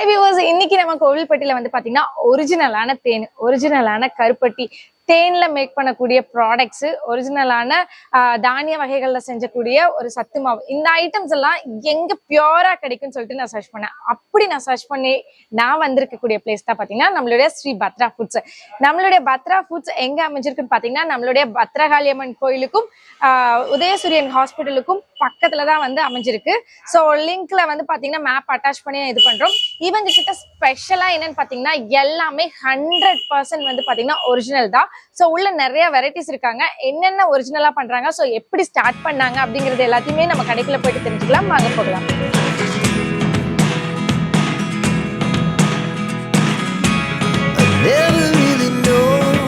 Hi viewers இன்னைக்கு நம்ம கோவில்பட்டியில வந்து பாத்தீங்கன்னா ஒரிஜினலான தேன் ஒரிஜினலான கருப்பட்டி தேன்ல மேக் பண்ணக்கூடிய ப்ராடக்ட்ஸ் ஒரிஜினலான தானிய வகைகள்ல செஞ்சக்கூடிய ஒரு சத்து மாவு. இந்த ஐட்டம்ஸ் எல்லாம் எங்க பியூரா கிடைக்கும்னு சொல்லிட்டு நான் சர்ச் பண்ணேன். அப்படி நான் சர்ச் பண்ணி நான் வந்திருக்கக்கூடிய பிளேஸ் தான் பாத்தீங்கன்னா நம்மளுடைய ஸ்ரீ பத்ரா ஃபுட்ஸ் நம்மளுடைய பத்ரா ஃபுட்ஸ் எங்க அமைஞ்சிருக்குன்னு பாத்தீங்கன்னா நம்மளுடைய பத்ரகாளியம்மன் கோயிலுக்கும் உதயசூரியன் ஹாஸ்பிட்டலுக்கும் பக்கத்துல தான் வந்து அமைஞ்சிருக்கு. ஸோ லிங்க்ல வந்து பாத்தீங்கன்னா மேப் அட்டாச் பண்ணி இது பண்றோம். இவங்க கிட்ட ஸ்பெஷலா என்னன்னு பாத்தீங்கன்னா எல்லாமே ஹண்ட்ரட் பர்சன்ட் வந்து பாத்தீங்கன்னா ஒரிஜினல் தான். ஸோ உள்ள நிறைய வெரைட்டிஸ் இருக்காங்க. என்னென்ன ஒரிஜினலா பண்றாங்க? ஸோ எப்படி ஸ்டார்ட் பண்ணாங்க? அப்படிங்கறது எல்லாத்தையுமே நம்ம கடைக்குள்ள போயிட்டு தெரிஞ்சுக்கலாம். வாங்க போகலாம். Never really know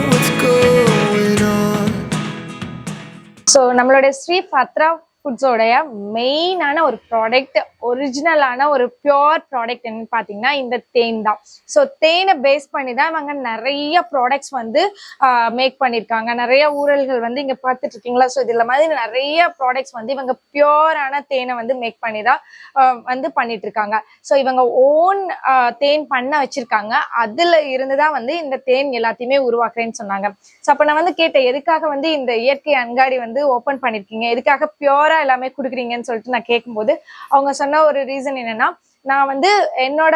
what's going on. So நம்மளுடைய ஸ்ரீ பத்ரா ஃபுட்ஸோடைய மெயினான ஒரு ப்ராடக்ட் ஒரிஜினலான ஒரு பியோர் ப்ராடக்ட் என்னன்னு பார்த்தீங்கன்னா இந்த தேன் தான். ஸோ தேனை பேஸ் பண்ணி தான் இவங்க நிறைய ப்ராடக்ட்ஸ் வந்து மேக் பண்ணியிருக்காங்க. நிறைய ஊழல்கள் வந்து இங்கே பார்த்துட்டு இருக்கீங்களா ஸோ இதில் மாதிரி நிறைய ப்ராடக்ட்ஸ் வந்து இவங்க பியோரான தேனை வந்து மேக் பண்ணி தான் வந்து பண்ணிட்டு இருக்காங்க ஸோ இவங்க ஓன் தேன் பண்ண வச்சிருக்காங்க. அதில் இருந்து தான் வந்து இந்த தேன் எல்லாத்தையுமே உருவாக்குறேன்னு சொன்னாங்க. ஸோ அப்போ நான் வந்து கேட்டேன் எதுக்காக வந்து இந்த இயற்கை அங்காடி வந்து ஓப்பன் பண்ணியிருக்கீங்க எதுக்காக பியூரா எல்லாமே கொடுக்குறீங்கன்னு சொல்லிட்டு நான் கேட்கும்போது அவங்க சொன்ன ஒரு ரீசன் என்னன்னா நான் வந்து என்னோட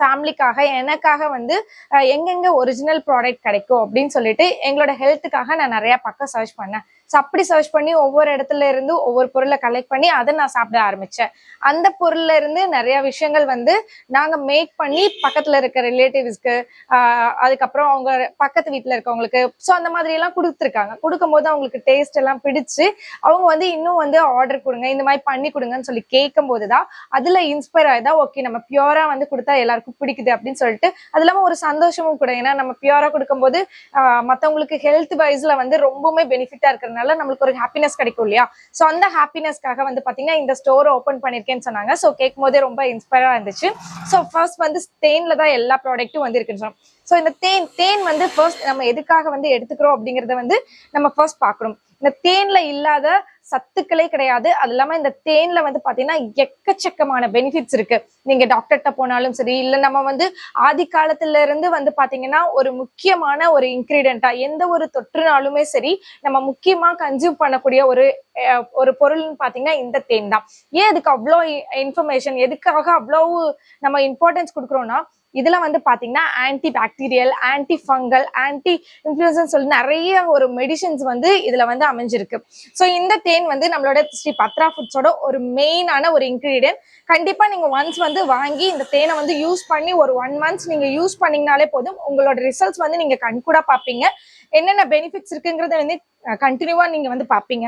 ஃபேமிலிக்காக எனக்காக வந்து எங்கெங்க ஒரிஜினல் ப்ராடக்ட் கிடைக்கும் அப்படின்னு சொல்லிட்டு எங்களோட ஹெல்த்துக்காக நான் நிறைய பக்கம் சர்ச் பண்ணேன். ஸோ அப்படி சர்ச் பண்ணி ஒவ்வொரு இடத்துல இருந்து ஒவ்வொரு பொருளை கலெக்ட் பண்ணி அதை நான் சாப்பிட ஆரம்பிச்சேன். அந்த பொருள்ல இருந்து நிறைய விஷயங்கள் வந்து நாங்க மேக் பண்ணி பக்கத்துல இருக்க ரிலேட்டிவ்ஸ்க்கு அதுக்கப்புறம் அவங்க பக்கத்து வீட்டில் இருக்கவங்களுக்கு ஸோ அந்த மாதிரி எல்லாம் கொடுத்துருக்காங்க. கொடுக்கும்போது அவங்களுக்கு டேஸ்ட் எல்லாம் பிடிச்சு அவங்க வந்து இன்னும் வந்து ஆர்டர் கொடுங்க இந்த மாதிரி பண்ணி கொடுங்கன்னு சொல்லி கேட்கும் போது தான் அதுல இன்ஸ்பயர் ஆயிதா ஓகே நம்ம பியூரா வந்து கொடுத்தா எல்லாருக்கும் பிடிக்குது அப்படின்னு சொல்லிட்டு அது இல்லாமல் ஒரு சந்தோஷமும் கூட. ஏன்னா நம்ம பியூரா கொடுக்கும்போது ஆஹ் மத்தவங்களுக்கு ஹெல்த் வைஸ்ல வந்து ரொம்பவுமே பெனிஃபிட்டா இருக்கிறதுனால நம்மளுக்கு ஒரு ஹாப்பினஸ் கிடைக்கும் இல்லையா? ஸோ அந்த ஹாப்பினஸ்க்காக வந்து பாத்தீங்கன்னா இந்த ஸ்டோர் ஓப்பன் பண்ணிருக்கேன்னு சொன்னாங்க. ஸோ கேட்கும் போதே ரொம்ப இன்ஸ்பயரா இருந்துச்சு. ஸோ ஃபர்ஸ்ட் வந்து தேன்ல தான் எல்லா ப்ராடக்ட்டும் வந்து இருக்குன்னு சொன்னோம். ஸோ இந்த தேன் தேன் வந்து ஃபர்ஸ்ட் நம்ம எதுக்காக வந்து எடுத்துக்கிறோம் அப்படிங்கறத வந்து நம்ம ஃபர்ஸ்ட் பார்க்கணும். இந்த தேன்ல இல்லாத சத்துக்களே கிடையாது. அது இல்லாம இந்த தேன்ல வந்து பாத்தீங்கன்னா எக்கச்சக்கமான பெனிஃபிட்ஸ் இருக்கு. நீங்க டாக்டர்கிட்ட போனாலும் சரி இல்ல நம்ம வந்து ஆதி காலத்துல இருந்து வந்து பாத்தீங்கன்னா ஒரு முக்கியமான ஒரு இன்கிரீடியண்டா எந்த ஒரு தொற்றுனாலுமே சரி நம்ம முக்கியமா கன்சியூம் பண்ணக்கூடிய ஒரு ஒரு பொருள்னு பாத்தீங்கன்னா இந்த தேன் தான். ஏன் அதுக்கு அவ்வளோ இன்ஃபர்மேஷன் எதுக்காக அவ்வளோ நம்ம இம்பார்ட்டன்ஸ் கொடுக்குறோம்னா இதுல வந்து பாத்தீங்கன்னா anti bacterial anti fungal anti இன்ஃபுளுசன் சொல்லி நிறைய ஒரு மெடிசன்ஸ் வந்து இதுல வந்து அமைஞ்சிருக்கு. ஸோ இந்த தேன் வந்து நம்மளோட ஸ்ரீ பத்ரா ஃபுட்ஸோட ஒரு மெயினான ஒரு இன்க்ரீடியன்ட் கண்டிப்பா நீங்க ஒன்ஸ் வந்து வாங்கி இந்த தேனை வந்து யூஸ் பண்ணி ஒரு ஒன் மந்த்ஸ் நீங்க யூஸ் பண்ணீங்கனாலே போதும் உங்களோட ரிசல்ட்ஸ் வந்து நீங்க கண்கூட பார்ப்பீங்க என்னென்ன பெனிஃபிட்ஸ் இருக்குங்கிறத வந்து கண்டினியூவா நீங்க வந்து பார்ப்பீங்க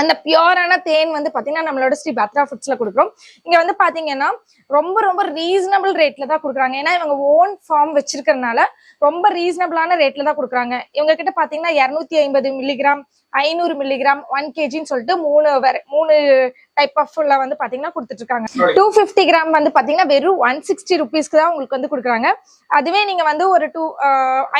அந்த பியூரான தேன் வந்து பாத்தீங்கன்னா நம்மளோட ஸ்ரீ பத்ரா ஃபுட்ஸ்ல கொடுக்குறோம். இங்க வந்து பாத்தீங்கன்னா ரொம்ப ரொம்ப ரீசனபிள் ரேட்ல தான் கொடுக்குறாங்க. ஏன்னா இவங்க ஓன் ஃபார்ம் வச்சிருக்கறனால ரொம்ப ரீசனபிளான ரேட்ல தான் கொடுக்குறாங்க. இவங்க கிட்ட பாத்தீங்கன்னா இருநூத்தி ஐம்பது மில்லிகிராம் ஐநூறு மில்லிகிராம் ஒன் கேஜின்னு சொல்லிட்டு மூணு மூணு டைப் ஆஃப் வந்து பாத்தீங்கன்னா கொடுத்துட்டு இருக்காங்க டூ ஃபிஃப்டி கிராம் வந்து பாத்தீங்கன்னா வெறும் ஒன் சிக்ஸ்டி ருபீஸ்க்கு தான் உங்களுக்கு வந்து கொடுக்குறாங்க. அதுவே நீங்க வந்து ஒரு டூ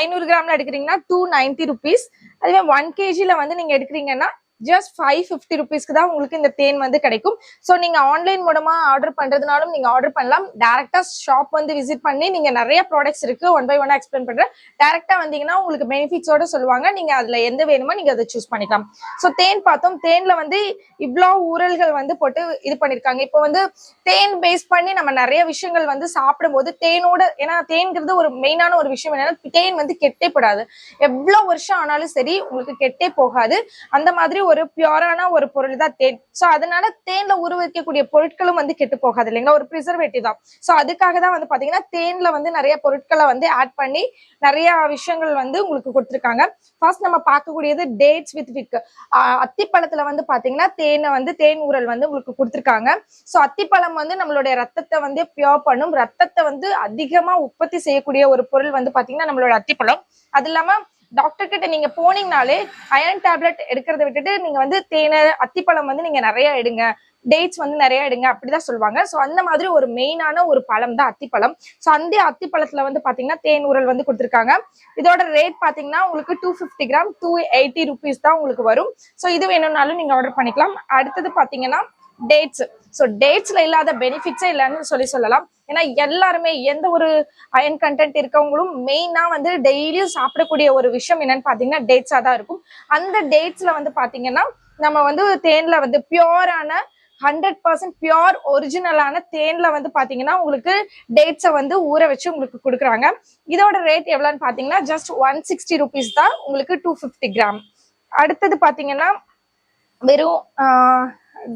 ஐநூறு கிராம்ல எடுக்கிறீங்கன்னா டூ நைன்டி ருபீஸ் அதுவே ஒன் கேஜில வந்து நீங்க எடுக்கிறீங்கன்னா ஜஸ்ட் ஃபைவ் ஃபிஃப்டி ருபீஸ்க்கு தான் உங்களுக்கு இந்த தேன் வந்து கிடைக்கும். ஸோ நீங்க ஆன்லைன் மூலமா ஆர்டர் பண்றதுனாலும் நீங்க ஆர்டர் பண்ணலாம். டேரெக்டாக ஷாப் வந்து விசிட் பண்ணி நீங்க நிறைய ப்ராடக்ட்ஸ் இருக்கு. ஒன் பை ஒன்னா எக்ஸ்பிளைன் பண்ணுறேன் டேரெக்டாக வந்தீங்கன்னா உங்களுக்கு பெனிஃபிட்ஸோட சொல்லுவாங்க. நீங்க அதுல எந்த வேணுமோ நீங்க அதை சூஸ் பண்ணிக்கலாம். ஸோ தேன் பார்த்தோம். தேனில் வந்து இவ்வளோ ஊரல்கள் வந்து போட்டு இது பண்ணிருக்காங்க. இப்போ வந்து தேன் பேஸ் பண்ணி நம்ம நிறைய விஷயங்கள் வந்து சாப்பிடும்போது தேனோட ஏன்னா தேன்ங்கிறது ஒரு மெயினான ஒரு விஷயம் என்னன்னா தேன் வந்து கெட்டே போடாது. எவ்வளோ வருஷம் ஆனாலும் சரி உங்களுக்கு கெட்டே போகாது. அந்த மாதிரி ஒரு பியூரான ஒரு பொருள் தான் தேன். ஸோ அதனால தேன்ல உருவாக்கக்கூடிய பொருட்களும் வந்து கெட்டு போகாது இல்லைங்களா? ஒரு ப்ரிசர்வேட்டிவ் தான். ஸோ அதுக்காக தான் வந்து பாத்தீங்கன்னா தேன்ல வந்து நிறைய பொருட்களை வந்து ஆட் பண்ணி நிறைய விஷயங்கள் வந்து உங்களுக்கு கொடுத்துருக்காங்க. ஃபர்ஸ்ட் நம்ம பார்க்கக்கூடியது டேட்ஸ் வித் விக் அத்திப்பழத்துல வந்து பாத்தீங்கன்னா தேனை வந்து தேன் ஊரல் வந்து உங்களுக்கு கொடுத்துருக்காங்க. ஸோ அத்திப்பழம் வந்து நம்மளுடைய ரத்தத்தை வந்து பியோர் பண்ணும். ரத்தத்தை வந்து அதிகமா உற்பத்தி செய்யக்கூடிய ஒரு பொருள் வந்து பாத்தீங்கன்னா நம்மளோட அத்திப்பழம். அது இல்லாம டாக்டர் கிட்ட நீங்க போனீங்கனாலே அயன் டேப்லெட் எடுக்கிறத விட்டுட்டு நீங்க வந்து தேனை அத்திப்பழம் வந்து நீங்க நிறைய எடுங்க. டேட்ஸ் வந்து நிறைய எடுங்க. அப்படிதான் சொல்லுவாங்க. ஸோ அந்த மாதிரி ஒரு மெயினான ஒரு பழம் தான் அத்திப்பழம். ஸோ அந்த அத்திப்பழத்துல வந்து பாத்தீங்கன்னா தேன் உரல் வந்து கொடுத்துருக்காங்க. இதோட ரேட் பாத்தீங்கன்னா உங்களுக்கு two fifty gram two eighty rupees தான் உங்களுக்கு வரும். ஸோ இது வேணும்னாலும் நீங்க ஆர்டர் பண்ணிக்கலாம். அடுத்தது பாத்தீங்கன்னா டேட்ஸ் ஸோ டேட்ஸ்ல இல்லாத பெனிஃபிட்ஸே இல்லைன்னு சொல்லி சொல்லலாம். ஏன்னா எல்லாருமே எந்த ஒரு அயன் கண்டென்ட் இருக்கவங்களும் மெயினா வந்து டெய்லியும் சாப்பிடக்கூடிய ஒரு விஷயம் என்னன்னு பாத்தீங்கன்னா டேட்ஸா தான் இருக்கும். அந்த டேட்ஸ்ல வந்து பாத்தீங்கன்னா நம்ம வந்து தேன்ல வந்து பியோரான ஹண்ட்ரட் பர்சன்ட் பியோர் ஒரிஜினலான தேன்ல வந்து பாத்தீங்கன்னா உங்களுக்கு டேட்ஸை வந்து ஊற வச்சு உங்களுக்கு கொடுக்குறாங்க. இதோட ரேட் எவ்வளோன்னு பாத்தீங்கன்னா ஜஸ்ட் ஒன் சிக்ஸ்டி ருபீஸ் தான் உங்களுக்கு டூ ஃபிஃப்டி கிராம் அடுத்தது பாத்தீங்கன்னா வெறும்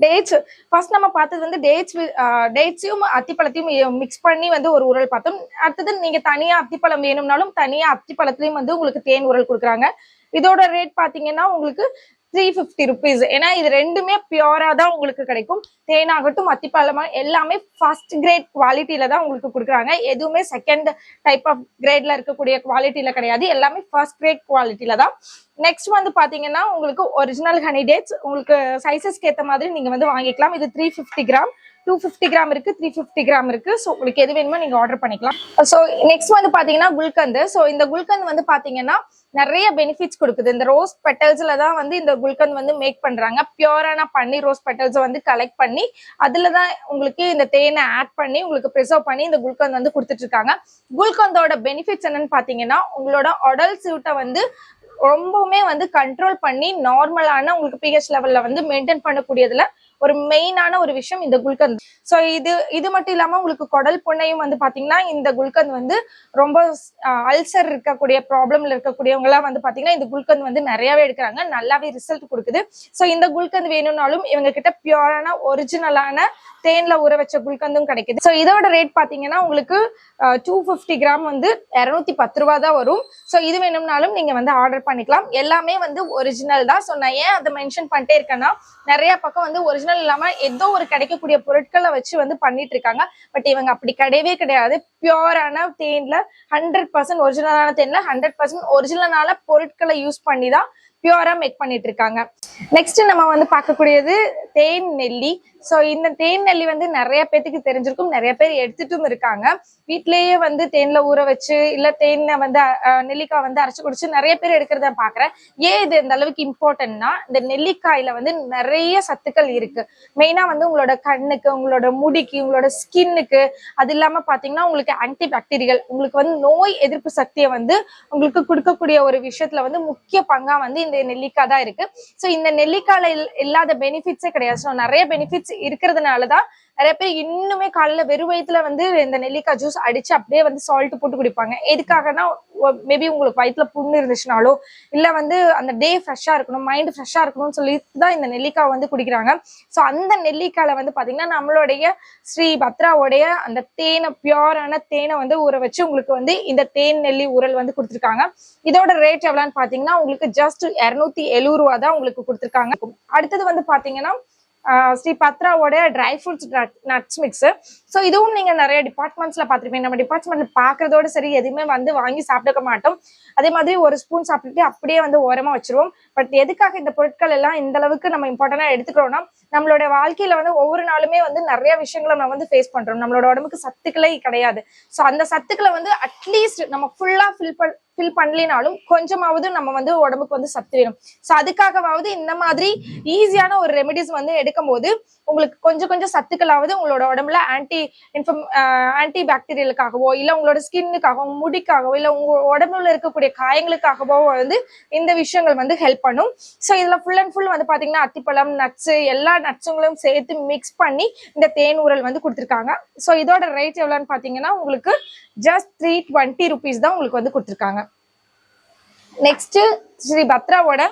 டேட்ஸ் ஃபர்ஸ்ட் நம்ம பார்த்தது வந்து டேட்ஸ் டேட்ஸையும் அத்திப்பழத்தையும் மிக்ஸ் பண்ணி வந்து ஒரு உரல் பார்த்தோம். அடுத்தது நீங்க தனியா அத்திப்பழம் வேணும்னாலும் தனியா அத்திப்பழத்துலயும் வந்து உங்களுக்கு தேன் உரல் கொடுக்குறாங்க. இதோட ரேட் பாத்தீங்கன்னா உங்களுக்கு த்ரீ ஃபிஃப்டி ருபீஸ் ஏன்னா இது ரெண்டுமே பியூரா தான் உங்களுக்கு கிடைக்கும். தேனாகட்டும் அத்திப்பழமா எல்லாமே ஃபர்ஸ்ட் கிரேட் குவாலிட்டியில தான் உங்களுக்கு கொடுக்குறாங்க. எதுவுமே செகண்ட் டைப் ஆஃப் கிரேட்ல இருக்கக்கூடிய குவாலிட்டியில கிடையாது. எல்லாமே ஃபர்ஸ்ட் கிரேட் குவாலிட்டியில தான். நெக்ஸ்ட் வந்து பாத்தீங்கன்னா உங்களுக்கு ஒரிஜினல் ஹனி டேட்ஸ் உங்களுக்கு சைசஸ்க்கு ஏற்ற மாதிரி நீங்க வந்து வாங்கிக்கலாம். இது three fifty gram two fifty gram இருக்கு த்ரீ ஃபிஃப்டி கிராம் இருக்கு. ஸோ உங்களுக்கு எது வேணுமோ நீங்க ஆர்டர் பண்ணிக்கலாம். ஸோ நெக்ஸ்ட் வந்து பாத்தீங்கன்னா குல்கந்து. ஸோ இந்த குல்கந்து வந்து பாத்தீங்கன்னா நிறைய பெனிஃபிட்ஸ் கொடுக்குது. இந்த ரோஸ் பெட்டல்ஸ்ல தான் வந்து இந்த குல்கந்த் வந்து மேக் பண்றாங்க. பியூரான பண்ணி ரோஸ் பெட்டல்ஸ் வந்து கலெக்ட் பண்ணி அதுல தான் உங்களுக்கு இந்த தேனை ஆட் பண்ணி உங்களுக்கு ப்ரிசர்வ் பண்ணி இந்த குல்கந்த் வந்து கொடுத்துட்டு இருக்காங்க குல்கந்தோட பெனிஃபிட்ஸ் என்னன்னு பாத்தீங்கன்னா உங்களோட உடல் சூட்டை வந்து ரொம்பவுமே வந்து கண்ட்ரோல் பண்ணி நார்மலான உங்களுக்கு பிஹெச் லெவல்ல வந்து மெயின்டைன் பண்ணக்கூடியதுல ஒரு மெயினான ஒரு விஷயம் இந்த குல்கந்த். ஸோ இது இது மட்டும் இல்லாம உங்களுக்கு குடல் புண்ணையும் வந்து பாத்தீங்கன்னா இந்த குல்கந்த் வந்து ரொம்ப அல்சர் இருக்கக்கூடிய ப்ராப்ளம்ல இருக்கக்கூடியவங்க எல்லாம் வந்து பாத்தீங்கன்னா இந்த குல்கந்த் வந்து நிறையவே எடுக்கிறாங்க. நல்லாவே ரிசல்ட் கொடுக்குது. ஸோ இந்த குல்கந்த் வேணும்னாலும் இவங்க கிட்ட பியூரான ஒரிஜினலான தேன்ல ஊற வச்ச குல்கந்தும் கிடைக்குது. ஸோ இதோட ரேட் பாத்தீங்கன்னா உங்களுக்கு டூ ஃபிஃப்டி கிராம் வந்து இரநூத்தி பத்து ரூபா தான் வரும். ஸோ இது வேணும்னாலும் நீங்க வந்து ஆர்டர் பண்ணிக்கலாம். எல்லாமே வந்து ஒரிஜினல் தான். ஸோ நான் ஏன் அதை மென்ஷன் பண்ணிட்டே இருக்கேன்னா நிறைய பக்கம் வந்து ஒரிஜினல் இல்லாம ஏதோ ஒரு கிடைக்கக்கூடிய பொருட்களை வச்சு வந்து பண்ணிட்டு இருக்காங்க. பட் இவங்க அப்படி கிடையவே கிடையாது. பியூரான தேன்ல ஹண்ட்ரட் பர்சன்ட் ஒரிஜினலான தேன்ல ஹண்ட்ரட் பர்சன்ட் ஒரிஜினலான பொருட்களை யூஸ் பண்ணி தான் பியூரா மேக் பண்ணிட்டு இருக்காங்க நெக்ஸ்ட் நம்ம வந்து பார்க்கக்கூடியது தேன் நெல்லி. ஸோ இந்த தேன் நெல்லி வந்து நிறைய பேத்துக்கு தெரிஞ்சிருக்கும் நிறைய பேர் எடுத்துட்டும் இருக்காங்க. வீட்லயே வந்து தேன்ல ஊற வச்சு இல்ல தேனை வந்து நெல்லிக்காய் வந்து அரைச்சு குடிச்சு நிறைய பேர் எடுக்கிறத பாக்குறேன் ஏன் இது இந்த அளவுக்கு இம்பார்ட்டன்ட்னா இந்த நெல்லிக்காயில வந்து நிறைய சத்துக்கள் இருக்கு. மெயினா வந்து உங்களோட கண்ணுக்கு உங்களோட முடிக்கு உங்களோட ஸ்கின்னுக்கு அது இல்லாம பாத்தீங்கன்னா உங்களுக்கு ஆன்டி பாக்டீரியல் உங்களுக்கு வந்து நோய் எதிர்ப்பு சக்தியை வந்து உங்களுக்கு கொடுக்கக்கூடிய ஒரு விஷயத்துல வந்து முக்கிய பங்கா வந்து இந்த நெல்லிக்காய் தான் இருக்கு. ஸோ இந்த நெல்லிக்காயில இல்லாத பெனிஃபிட்ஸே கிடையாது. ஸோ நிறைய பெனிஃபிட்ஸ் இருக்கிறதுனாலதான் நிறைய பேர் இன்னுமே காலைல வெறும் வயித்துல வந்து இந்த நெல்லிக்காய் ஜூஸ் அடிச்சு அப்படியே வந்து சால்ட் போட்டு குடிப்பாங்க. எதுக்காகனா மேபி உங்களுக்கு வயித்துல புண்ணு இருந்துச்சுனாலோ இல்ல வந்து அந்த டே ஃப்ரெஷ்ஷா இருக்கணும் மைண்ட் ஃப்ரெஷ்ஷா இருக்கணும்னு சொல்லி தான் இந்த நெல்லிக்காய் வந்து குடிக்கிறாங்க. ஸோ அந்த நெல்லிக்காயில வந்து பாத்தீங்கன்னா நம்மளுடைய ஸ்ரீ பத்ராவுடைய அந்த தேனை பியூரான தேனை வந்து ஊற வச்சு உங்களுக்கு வந்து இந்த தேன் நெல்லி ஊரல் வந்து கொடுத்துருக்காங்க. இதோட ரேட் எவ்வளோன்னு பாத்தீங்கன்னா உங்களுக்கு ஜஸ்ட் இரநூத்தி எழுபது ரூபா தான் உங்களுக்கு கொடுத்துருக்காங்க. அடுத்தது வந்து பாத்தீங்கன்னா Sri பத்ராவோட dry fruits nuts mix so இதுவும் நீங்கள் நிறைய டிபார்ட்மெண்ட்ஸ்ல பார்த்திருப்பீங்க. நம்ம டிபார்ட்மெண்ட்ல பாக்குறதோட சரி எதுவுமே வந்து வாங்கி சாப்பிட்டுக்க மாட்டோம். அதே மாதிரி ஒரு ஸ்பூன் சாப்பிட்டுட்டு அப்படியே வந்து ஓரமாக வச்சிருவோம். பட் எதுக்காக இந்த பொருட்கள் எல்லாம் இந்த அளவுக்கு நம்ம இம்பார்ட்டண்டாக எடுத்துக்கிறோம்னா நம்மளோட வாழ்க்கையில வந்து ஒவ்வொரு நாளுமே வந்து நிறைய விஷயங்களை நம்ம வந்து ஃபேஸ் பண்றோம். நம்மளோட உடம்புக்கு சத்துக்களே கிடையாது. ஸோ அந்த சத்துக்களை வந்து அட்லீஸ்ட் நம்ம ஃபுல்லா ஃபில் பண் ஃபில் பண்ணலினாலும் கொஞ்சமாவது நம்ம வந்து உடம்புக்கு வந்து சத்து வேணும். ஸோ அதுக்காகவாவது இந்த மாதிரி ஈஸியான ஒரு ரெமெடிஸ் வந்து எடுக்கும்போது உங்களுக்கு கொஞ்சம் கொஞ்சம் சத்துக்களாவது உங்களோட உடம்புல ஆன்டி இன்ஃபம் ஆன்டி பாக்டீரியலுக்காகவோ இல்லை உங்களோட ஸ்கின்னுக்காகவோ முடிக்காகவோ இல்லை உங்க உடம்புல இருக்கக்கூடிய காயங்களுக்காகவோ வந்து இந்த விஷயங்கள் வந்து ஹெல்ப் பண்ணும். ஸோ இதுல ஃபுல் அண்ட் ஃபுல் வந்து பாத்தீங்கன்னா அத்திப்பழம் நட்ஸு எல்லா நட்ஸுங்களும் சேர்த்து மிக்ஸ் பண்ணி இந்த தேன் ஊரல் வந்து கொடுத்துருக்காங்க. ஸோ இதோட ரேட் எவ்வளோன்னு பாத்தீங்கன்னா உங்களுக்கு ஜஸ்ட் த்ரீ டுவெண்ட்டி ருபீஸ் தான் உங்களுக்கு வந்து கொடுத்துருக்காங்க. நெக்ஸ்ட் ஸ்ரீ பத்ராவோட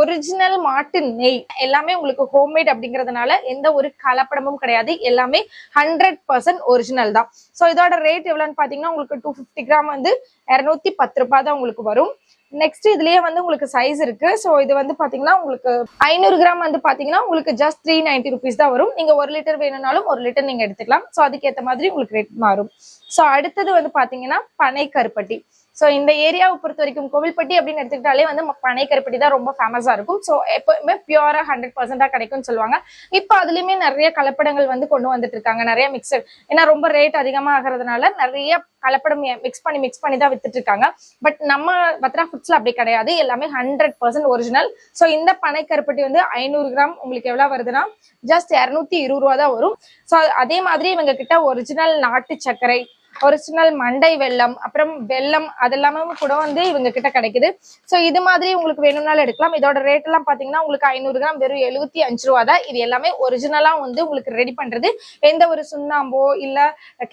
ஒரிஜினல் மாட்டு நெய் எல்லாமே உங்களுக்கு ஹோம்மேட் அப்படிங்கறதுனால எந்த ஒரு கலப்படமும் கிடையாது. எல்லாமே ஹண்ட்ரட் பர்சன்ட் ஒரிஜினல் தான். ஸோ இதோட ரேட் எவ்வளோன்னு பார்த்தீங்கன்னா உங்களுக்கு டூ ஃபிஃப்டி கிராம் வந்து இரநூத்தி பத்து ரூபாய் தான் உங்களுக்கு வரும். நெக்ஸ்ட் இதுலயே வந்து உங்களுக்கு சைஸ் இருக்கு. ஸோ இது வந்து பாத்தீங்கன்னா உங்களுக்கு ஐநூறு கிராம் வந்து பாத்தீங்கன்னா உங்களுக்கு ஜஸ்ட் த்ரீ நைன்டி ருபீஸ் தான் வரும். நீங்க ஒரு லிட்டர் வேணும்னாலும் ஒரு லிட்டர் நீங்க எடுத்துக்கலாம். ஸோ அதுக்கேற்ற மாதிரி உங்களுக்கு ரேட் மாறும். ஸோ அடுத்தது வந்து பாத்தீங்கன்னா பனை கருப்பட்டி. ஸோ இந்த ஏரியாவை பொறுத்த வரைக்கும் கோவில்பட்டி அப்படின்னு எடுத்துக்கிட்டாலே வந்து பனை கருப்பட்டி தான் ரொம்ப ஃபேமஸாக இருக்கும். ஸோ எப்பவுமே பியூரா ஹண்ட்ரட் பர்சன்டாக கிடைக்கும்னு சொல்லுவாங்க. இப்போ அதுலேயுமே நிறைய கலப்படங்கள் வந்து கொண்டு வந்துட்டு இருக்காங்க. நிறைய மிக்சர் ஏன்னா ரொம்ப ரேட் அதிகமாக ஆகிறதுனால நிறைய கலப்படம் மிக்ஸ் பண்ணி மிக்ஸ் பண்ணி தான் வித்துட்டு இருக்காங்க. பட் நம்ம பத்ரா ஃபுட்ஸ்ல அப்படி கிடையாது. எல்லாமே ஹண்ட்ரட் பர்சன்ட் ஒரிஜினல் ஸோ இந்த பனை கருப்பட்டி வந்து ஐநூறு கிராம் உங்களுக்கு எவ்வளோ வருதுன்னா ஜஸ்ட் இரநூத்தி இருபது ரூபா தான் வரும். ஸோ அதே மாதிரி இவங்க கிட்ட ஒரிஜினல் நாட்டு சர்க்கரை ஒரிஜினல் மண்டை வெல்லம் அப்புறம் வெல்லம் அதெல்லாமும் கூட வந்து இவங்க கிட்ட கிடைக்குது. ஸோ இது மாதிரி உங்களுக்கு வேணும்னாலும் எடுக்கலாம். இதோட ரேட் எல்லாம் பாத்தீங்கன்னா உங்களுக்கு ஐநூறு கிராம் வெறும் எழுபத்தி அஞ்சு ரூபா தான். இது எல்லாமே ஒரிஜினலா வந்து உங்களுக்கு ரெடி பண்றது. எந்த ஒரு சுண்ணாம்போ இல்ல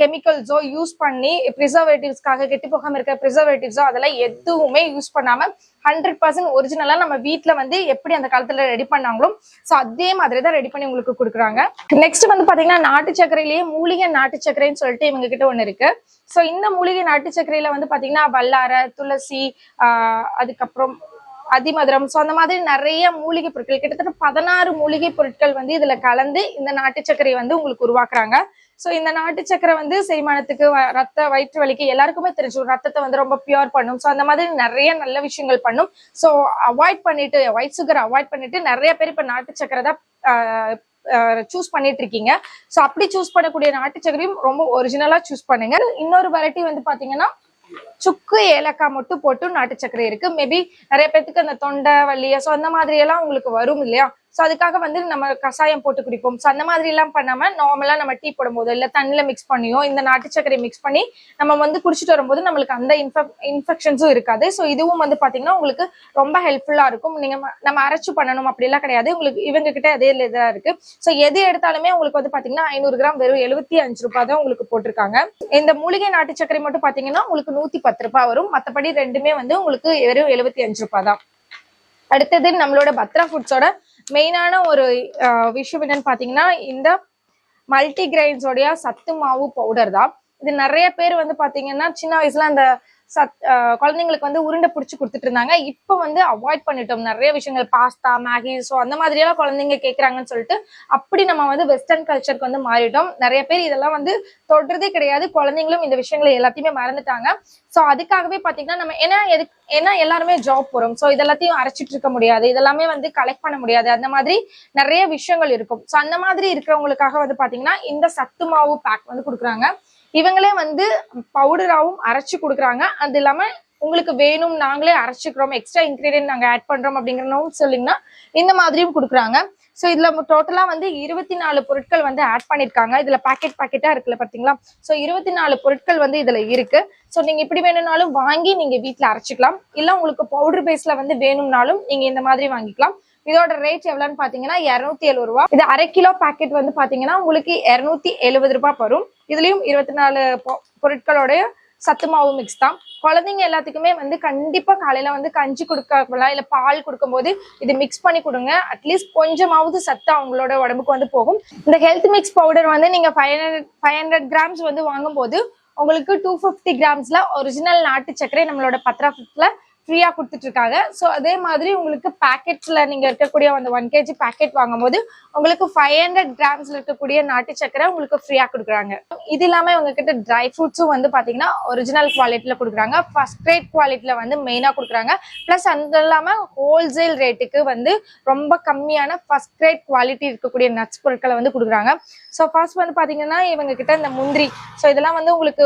கெமிக்கல்ஸோ யூஸ் பண்ணி ப்ரிசர்வேட்டிவ்ஸ்க்காக கெட்டு போகாம இருக்க ப்ரிசர்வேட்டிவ்ஸோ அதெல்லாம் எதுவுமே யூஸ் பண்ணாம ஹண்ட்ரட் பர்சன்ட் ஒரிஜினலா நம்ம வீட்டுல வந்து எப்படி அந்த காலத்துல ரெடி பண்ணாங்களோ ஸோ அதே மாதிரி தான் ரெடி பண்ணி உங்களுக்கு கொடுக்குறாங்க. நெக்ஸ்ட் வந்து பாத்தீங்கன்னா நாட்டு சக்கரையிலேயே மூலிகை நாட்டு சக்கரைன்னு சொல்லிட்டு இவங்க கிட்ட ஒண்ணு இருக்கு. ஸோ இந்த மூலிகை நாட்டு சர்க்கரையில வந்து பாத்தீங்கன்னா வல்லார துளசி ஆஹ் அதுக்கப்புறம் அதிமதுரம். ஸோ அந்த மாதிரி நிறைய மூலிகை பொருட்கள் கிட்டத்தட்ட பதினாறு மூலிகை பொருட்கள் வந்து இதுல கலந்து இந்த நாட்டு சர்க்கரையை வந்து உங்களுக்கு உருவாக்குறாங்க. ஸோ இந்த நாட்டு சக்கரை வந்து செரிமானத்துக்கு ரத்த வயிற்று வலிக்கு எல்லாருக்குமே தெரிஞ்சிடும் ரத்தத்தை வந்து ரொம்ப பியூர் பண்ணும். ஸோ அந்த மாதிரி நிறைய நல்ல விஷயங்கள் பண்ணும். ஸோ அவாய்ட் பண்ணிட்டு ஒயிட் சுகர் அவாய்ட் பண்ணிட்டு நிறைய பேர் இப்ப நாட்டு சக்கரை தான் சூஸ் பண்ணிட்டு இருக்கீங்க ஸோ அப்படி சூஸ் பண்ணக்கூடிய நாட்டு சக்கரையும் ரொம்ப ஒரிஜினலா சூஸ் பண்ணுங்க. இன்னொரு வெரைட்டி வந்து பாத்தீங்கன்னா சுக்கு ஏலக்காய் மட்டும் போட்டு நாட்டு சக்கரை இருக்கு. மேபி நிறைய பேத்துக்கு அந்த தொண்டை வலி ஸோ அந்த மாதிரி எல்லாம் உங்களுக்கு வரும் இல்லையா? ஸோ அதுக்காக வந்து நம்ம கஷாயம் போட்டு குடிப்போம். ஸோ அந்த மாதிரி எல்லாம் பண்ணாம நார்மலா நம்ம டீ போடும்போது இல்லை தண்ணியில மிக்ஸ் பண்ணியோ இந்த நாட்டு சர்க்கரை மிக்ஸ் பண்ணி நம்ம வந்து குடிச்சிட்டு வரும்போது நம்மளுக்கு அந்த இன்ஃபெக் இன்ஃபெக்ஷன்ஸும் இருக்காது. ஸோ இதுவும் வந்து பாத்தீங்கன்னா உங்களுக்கு ரொம்ப ஹெல்ப்ஃபுல்லா இருக்கும். நீங்க நம்ம அரைச்சு பண்ணணும் அப்படிலாம் கிடையாது. உங்களுக்கு இவங்க கிட்ட அதே இதா இருக்கு. ஸோ எது எடுத்தாலுமே உங்களுக்கு வந்து பாத்தீங்கன்னா ஐநூறு கிராம் வெறும் எழுபத்தி அஞ்சு ரூபாய் தான் உங்களுக்கு போட்டிருக்காங்க. இந்த மூலிகை நாட்டு சர்க்கரை மட்டும் பாத்தீங்கன்னா உங்களுக்கு நூத்தி பத்து ரூபாய் வரும். மற்றபடி ரெண்டுமே வந்து உங்களுக்கு வெறும் எழுபத்தி அஞ்சு ரூபாய் தான். அடுத்தது நம்மளோட பத்ரா ஃபுட்ஸோட மெயினான ஒரு அஹ், விஷயம் என்னன்னு பாத்தீங்கன்னா இந்த மல்டி கிரைன்ஸோடைய சத்து மாவு பவுடர் தான். இது நிறைய பேர் வந்து பாத்தீங்கன்னா சின்ன வயசுல அந்த சத் குழந்தைங்களுக்கு வந்து உருண்டை பிடிச்சி கொடுத்துட்டு இருந்தாங்க. இப்போ வந்து அவாய்ட் பண்ணிட்டோம். நிறைய விஷயங்கள் பாஸ்தா மேகி ஸோ அந்த மாதிரியெல்லாம் குழந்தைங்க கேட்குறாங்கன்னு சொல்லிட்டு அப்படி நம்ம வந்து வெஸ்டர்ன் கல்ச்சருக்கு வந்து மாறிட்டோம். நிறைய பேர் இதெல்லாம் வந்து தொடுறதே கிடையாது. குழந்தைங்களும் இந்த விஷயங்களை எல்லாத்தையுமே மறந்துட்டாங்க. ஸோ அதுக்காகவே பார்த்தீங்கன்னா நம்ம ஏன்னா எதுக்கு ஏன்னா எல்லாருமே ஜாப் போகிறோம் ஸோ இதெல்லாத்தையும் அரைச்சிட்டு இருக்க முடியாது. இதெல்லாமே வந்து கலெக்ட் பண்ண முடியாது. அந்த மாதிரி நிறைய விஷயங்கள் இருக்கும். ஸோ அந்த மாதிரி இருக்கிறவங்களுக்காக வந்து பார்த்தீங்கன்னா இந்த சத்து மாவு பேக் வந்து கொடுக்குறாங்க. இவங்களே வந்து பவுடராகவும் அரைச்சி கொடுக்குறாங்க. அது இல்லாமல் உங்களுக்கு வேணும் நாங்களே அரைச்சிக்கிறோம் எக்ஸ்ட்ரா இன்க்ரீடியன்ட் நாங்கள் ஆட் பண்ணுறோம் அப்படிங்கிறனும் சொல்லிங்கன்னா இந்த மாதிரியும் கொடுக்குறாங்க. ஸோ இதில் டோட்டலாக வந்து இருபத்தி நாலு பொருட்கள் வந்து ஆட் பண்ணியிருக்காங்க. இதில் பாக்கெட் பாக்கெட்டாக இருக்குல்ல பார்த்தீங்களா ஸோ இருபத்தி நாலு பொருட்கள் வந்து இதில் இருக்குது ஸோ நீங்கள் இப்படி வேணும்னாலும் வாங்கி நீங்கள் வீட்டில் அரைச்சிக்கலாம். இல்லை உங்களுக்கு பவுடர் பேஸில் வந்து வேணும்னாலும் நீங்கள் இந்த மாதிரி வாங்கிக்கலாம். இதோட ரேட் எவ்வளோன்னு பார்த்தீங்கன்னா இரநூத்தி எழுபது ரூபா. இது அரை கிலோ பாக்கெட் வந்து பார்த்தீங்கன்னா உங்களுக்கு இரநூத்தி எழுபது ரூபாய் வரும். இதுலயும் இருபத்தி நாலு பொ- சத்து மாவு மிக்ஸ் தான். குழந்தைங்க எல்லாத்துக்குமே வந்து கண்டிப்பா காலையில வந்து கஞ்சி கொடுக்கலாம் இல்ல பால் கொடுக்கும்போது இது மிக்ஸ் பண்ணி கொடுங்க. அட்லீஸ்ட் கொஞ்சமாவது சத்து அவங்களோட உடம்புக்கு வந்து போகும். இந்த ஹெல்த் மிக்ஸ் பவுடர் வந்து நீங்க five hundred five hundred grams வந்து வாங்கும்போது உங்களுக்கு டூ ஃபிஃப்டி கிராம்ஸ்ல ஒரிஜினல் நாட்டு சர்க்கரை நம்மளோட பத்ரா ஃபிஃப்ட்ல ஃப்ரீயா கொடுத்துட்டு இருக்காங்க ஸோ அதே மாதிரி உங்களுக்கு பேக்கெட்ஸ்ல நீங்க இருக்கக்கூடிய அந்த ஒன் கேஜி பேக்கெட் வாங்கும்போது உங்களுக்கு ஃபைவ் ஹண்ட்ரட் கிராம்ஸ்ல இருக்கக்கூடிய நாட்டு சக்கரை உங்களுக்கு ஃப்ரீயா கொடுக்குறாங்க. இது இல்லாம உங்ககிட்ட ட்ரை ஃப்ரூட்ஸும் வந்து பாத்தீங்கன்னா ஒரிஜினல் குவாலிட்டியில கொடுக்குறாங்க. ஃபர்ஸ்ட் கிரேட் குவாலிட்டியில வந்து மெயினா கொடுக்குறாங்க. ப்ளஸ் அது இல்லாம ஹோல்சேல் ரேட்டுக்கு வந்து ரொம்ப கம்மியான ஃபர்ஸ்ட் கிரேட் குவாலிட்டி இருக்கக்கூடிய நட்ஸ் பொருட்களை வந்து கொடுக்குறாங்க. ஸோ ஃபர்ஸ்ட் வந்து பாத்தீங்கன்னா இவங்க கிட்ட இந்த முந்திரி. ஸோ இதெல்லாம் வந்து உங்களுக்கு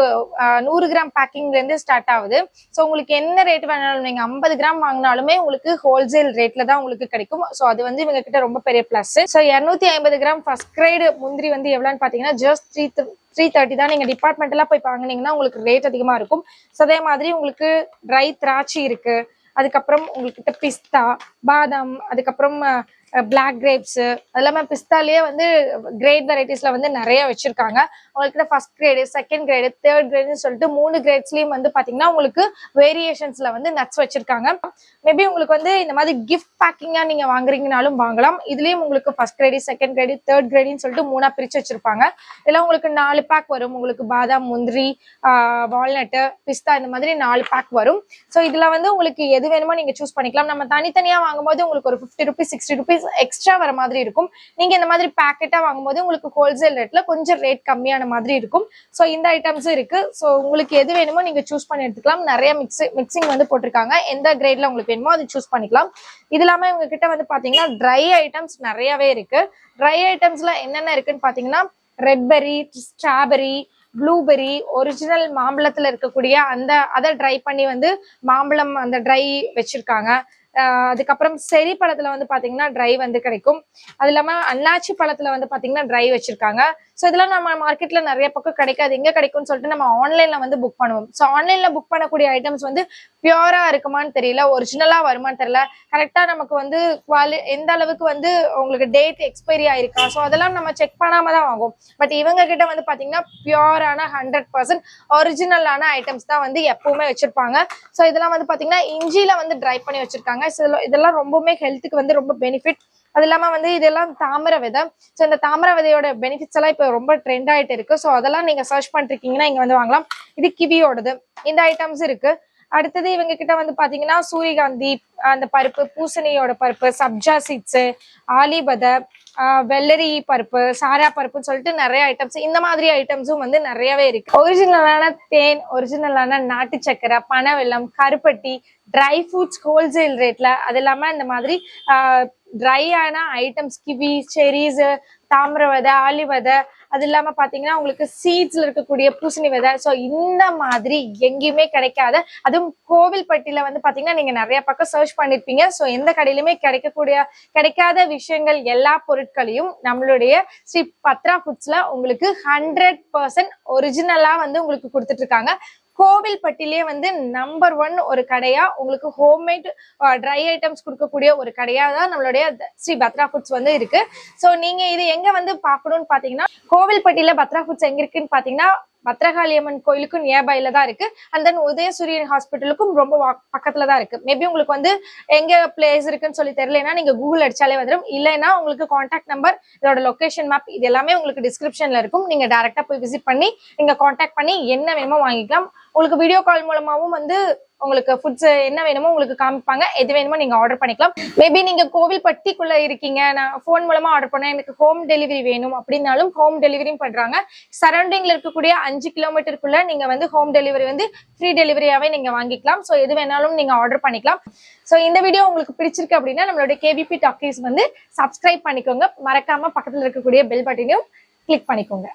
நூறு கிராம் பேக்கிங்ல இருந்து ஸ்டார்ட் ஆகுது. ஸோ உங்களுக்கு என்ன ரேட் வேணாலும் நீங்க ஐம்பது கிராம் வாங்கினாலுமே உங்களுக்கு ஹோல்சேல் ரேட்ல தான் உங்களுக்கு கிடைக்கும். ஸோ அது வந்து இவங்க கிட்ட ரொம்ப பெரிய பிளஸ் ஸோ இரநூத்தி ஐம்பது கிராம் ஃபர்ஸ்ட் கிரேடு முந்திரி வந்து எவ்வளோன்னு பாத்தீங்கன்னா ஜஸ்ட் த்ரீ த்ரீ தேர்ட்டி தான் நீங்க டிபார்ட்மெண்ட்லாம் போய் வாங்கினீங்கன்னா உங்களுக்கு ரேட் அதிகமா இருக்கும். ஸோ அதே மாதிரி உங்களுக்கு ட்ரை திராட்சை இருக்கு. அதுக்கப்புறம் உங்ககிட்ட பிஸ்தா பாதாம் அதுக்கப்புறம் பிளாக் கிரேப்ஸு அது இல்லாமல் பிஸ்தாலேயே வந்து கிரேட் வெரைட்டிஸில் வந்து நிறைய வச்சுருக்காங்க. உங்கள்கிட்ட first grade second grade third கிரேடுன்னு சொல்லிட்டு மூணு கிரேட்ஸ்லேயும் வந்து பார்த்தீங்கன்னா உங்களுக்கு வேரியேஷன்ஸில் வந்து நட்ஸ் வச்சுருக்காங்க. மேபி உங்களுக்கு வந்து இந்த மாதிரி கிஃப்ட் பேக்கிங்காக நீங்கள் வாங்குறீங்கனாலும் வாங்கலாம். இதுலேயும் உங்களுக்கு first grade second grade third கிரேடுன்னு சொல்லிட்டு மூணாக பிரிச்சு வச்சுருப்பாங்க. இதெல்லாம் உங்களுக்கு நாலு பேக் வரும். உங்களுக்கு பாதாம் முந்திரி வால்நட்டு பிஸ்தா இந்த மாதிரி நாலு பேக் வரும். ஸோ இதில் வந்து உங்களுக்கு எது வேணுமோ நீங்கள் சூஸ் பண்ணிக்கலாம். நம்ம தனித்தனியாக வாங்கும்போது உங்களுக்கு ஒரு fifty rupees sixty rupees rupees extra வர மாதிரி இருக்கும். நீங்க இந்த மாதிரி பேக்கெட்டா வாங்கும்போது உங்களுக்கு ஹோல்சேல் ரேட்ல கொஞ்சம் ரேட் கம்மியான மாதிரி இருக்கும். ஸோ இந்த ஐட்டம்ஸும் இருக்கு. ஸோ உங்களுக்கு எது வேணுமோ நீங்க சூஸ் பண்ணி எடுத்துக்கலாம். நிறைய மிக்ஸ் மிக்சிங் வந்து போட்டிருக்காங்க. எந்த கிரேட்ல உங்களுக்கு வேணுமோ அது சூஸ் பண்ணிக்கலாம். இது இல்லாம இவங்க கிட்ட வந்து பாத்தீங்கன்னா ட்ரை ஐட்டம்ஸ் நிறையவே இருக்கு. ட்ரை ஐட்டம்ஸ்ல என்னென்ன இருக்குன்னு பாத்தீங்கன்னா red berry strawberry blueberry original மாம்பழத்துல இருக்கக்கூடிய அந்த அதை ட்ரை பண்ணி வந்து மாம்பழம் அந்த ட்ரை வச்சிருக்காங்க. அதுக்கப்புறம் செரி பழத்துல வந்து பாத்தீங்கன்னா ட்ரை வந்து கிடைக்கும். அது இல்லாம அன்னாச்சி பழத்துல வந்து பாத்தீங்கன்னா ட்ரை வச்சிருக்காங்க. ஸோ இதெல்லாம் நம்ம மார்க்கெட்ல நிறைய பக்கம் கிடைக்காது. எங்க கிடைக்கும்னு சொல்லிட்டு நம்ம ஆன்லைன்ல வந்து புக் பண்ணுவோம். ஸோ ஆன்லைன்ல புக் பண்ணக்கூடிய ஐட்டம்ஸ் வந்து பியூரா இருக்குமான்னு தெரியல ஒரிஜினலா வருமான்னு தெரியல. கரெக்டா நமக்கு வந்து குவாலி எந்த அளவுக்கு வந்து உங்களுக்கு டேட் எக்ஸ்பைரி ஆயிருக்கா? ஸோ அதெல்லாம் நம்ம செக் பண்ணாம தான் வாங்குவோம். பட் இவங்க கிட்ட வந்து பாத்தீங்கன்னா பியூரான ஹண்ட்ரட் பர்சன்ட் ஒரிஜினலான ஐட்டம்ஸ் தான் வந்து எப்பவுமே வச்சிருப்பாங்க. ஸோ இதெல்லாம் வந்து பாத்தீங்கன்னா இஞ்சியில வந்து ட்ரை பண்ணி வச்சிருக்காங்க. இதெல்லாம் இதெல்லாம் ரொம்பவுமே ஹெல்த்துக்கு வந்து ரொம்ப பெனிஃபிட் அது இல்லாம வந்து இதெல்லாம் தாமரை விதை. ஸோ இந்த தாமரை விதையோட பெனிஃபிட்ஸ் எல்லாம் இப்போ ரொம்ப ட்ரெண்ட் ஆயிட்டு இருக்கு. ஸோ அதெல்லாம் நீங்க சர்ச் பண்ணிருக்கீங்கன்னா இங்க வந்து வாங்கலாம். இது கிவியோடது. இந்த ஐட்டம்ஸ் இருக்கு. அடுத்தது இவங்க கிட்ட வந்து பாத்தீங்கன்னா சூரியகாந்தி அந்த பருப்பு பூசணியோட பருப்பு சப்ஜா சீட்ஸ் ஆலிபதை வெள்ளரி பருப்பு சாரா பருப்புன்னு சொல்லிட்டு நிறைய ஐட்டம்ஸ் இந்த மாதிரி ஐட்டம்ஸும் வந்து நிறையவே இருக்கு. ஒரிஜினலான தேன் ஒரிஜினலான நாட்டு சக்கரை பனவெல்லம் கருப்பட்டி ட்ரை ஃப்ரூட்ஸ் ஹோல்சேல் ரேட்ல அது இல்லாம இந்த மாதிரி ட்ரையான ஐட்டம்ஸ் கிவி செரீஸ் தாமிர விதை ஆலி விதை அது இல்லாம பாத்தீங்கன்னா உங்களுக்கு சீட்ஸ்ல இருக்கக்கூடிய பூசணி விதை. ஸோ இந்த மாதிரி எங்கேயுமே கிடைக்காத. அதுவும் கோவில்பட்டியில வந்து பாத்தீங்கன்னா நீங்க நிறைய பக்கம் சர்ச் பண்ணிருப்பீங்க. ஸோ எந்த கடையிலுமே கிடைக்கக்கூடிய கிடைக்காத விஷயங்கள் எல்லா பொருட்களையும் நம்மளுடைய ஸ்ரீ பத்ரா ஃபுட்ஸ்ல உங்களுக்கு ஹண்ட்ரட் பர்சன்ட் ஒரிஜினலா வந்து உங்களுக்கு கொடுத்துட்டு இருக்காங்க. கோவில்பட்டிலே வந்து நம்பர் ஒன் ஒரு கடையா உங்களுக்கு ஹோம்மேட் ட்ரை ஐட்டம்ஸ் கொடுக்கக்கூடிய ஒரு கடையா தான் நம்மளுடைய ஸ்ரீ பத்ரா ஃபுட்ஸ் வந்து இருக்கு. ஸோ நீங்க இது எங்க வந்து பார்க்கணும்னு பாத்தீங்கன்னா கோவில்பட்டியில பத்ரா ஃபுட்ஸ் எங்க இருக்குன்னு பாத்தீங்கன்னா பத்ரகாளியம்மன் கோயிலுக்கும் நியர்பைல தான் இருக்கு. அண்ட் தென் உதயசூரியன் ஹாஸ்பிட்டலுக்கும் ரொம்ப பக்கத்துல தான் இருக்கு. மேபி உங்களுக்கு வந்து எங்க பிளேஸ் இருக்குன்னு சொல்லி தெரியலனா நீங்க கூகுள் அடிச்சாலே வந்துடும் இல்லைன்னா உங்களுக்கு காண்டாக்ட் நம்பர் இதோட லொகேஷன் மேப் இது எல்லாமே உங்களுக்கு டிஸ்கிரிப்ஷன்ல இருக்கும். நீங்க டைரக்டா போய் விசிட் பண்ணி நீங்க காண்டாக்ட் பண்ணி என்ன வேணுமோ வாங்கிக்கலாம். உங்களுக்கு வீடியோ கால் மூலமாவும் வந்து உங்களுக்கு ஃபுட்ஸ் என்ன வேணுமோ உங்களுக்கு காமிப்பாங்க. எது வேணுமோ நீங்க ஆர்டர் பண்ணிக்கலாம். மேபி நீங்க கோவில்பட்டிக்குள்ள இருக்கீங்க. நான் ஃபோன் மூலமா ஆர்டர் பண்ணேன். எனக்கு ஹோம் டெலிவரி வேணும் அப்படின்னாலும் ஹோம் டெலிவரியும் பண்றாங்க. சரௌண்டிங்ல இருக்கக்கூடிய அஞ்சு கிலோமீட்டருக்குள்ள நீங்க வந்து ஹோம் டெலிவரி வந்து ஃப்ரீ டெலிவரியாவே நீங்க வாங்கிக்கலாம். ஸோ எது வேணாலும் நீங்க ஆர்டர் பண்ணிக்கலாம். ஸோ இந்த வீடியோ உங்களுக்கு பிடிச்சிருக்கு அப்படின்னா நம்மளுடைய கேபிபி டாக்கீஸ் வந்து சப்ஸ்கிரைப் பண்ணிக்கோங்க. மறக்காம பக்கத்தில் இருக்கக்கூடிய பெல் பட்டனையும் கிளிக் பண்ணிக்கோங்க.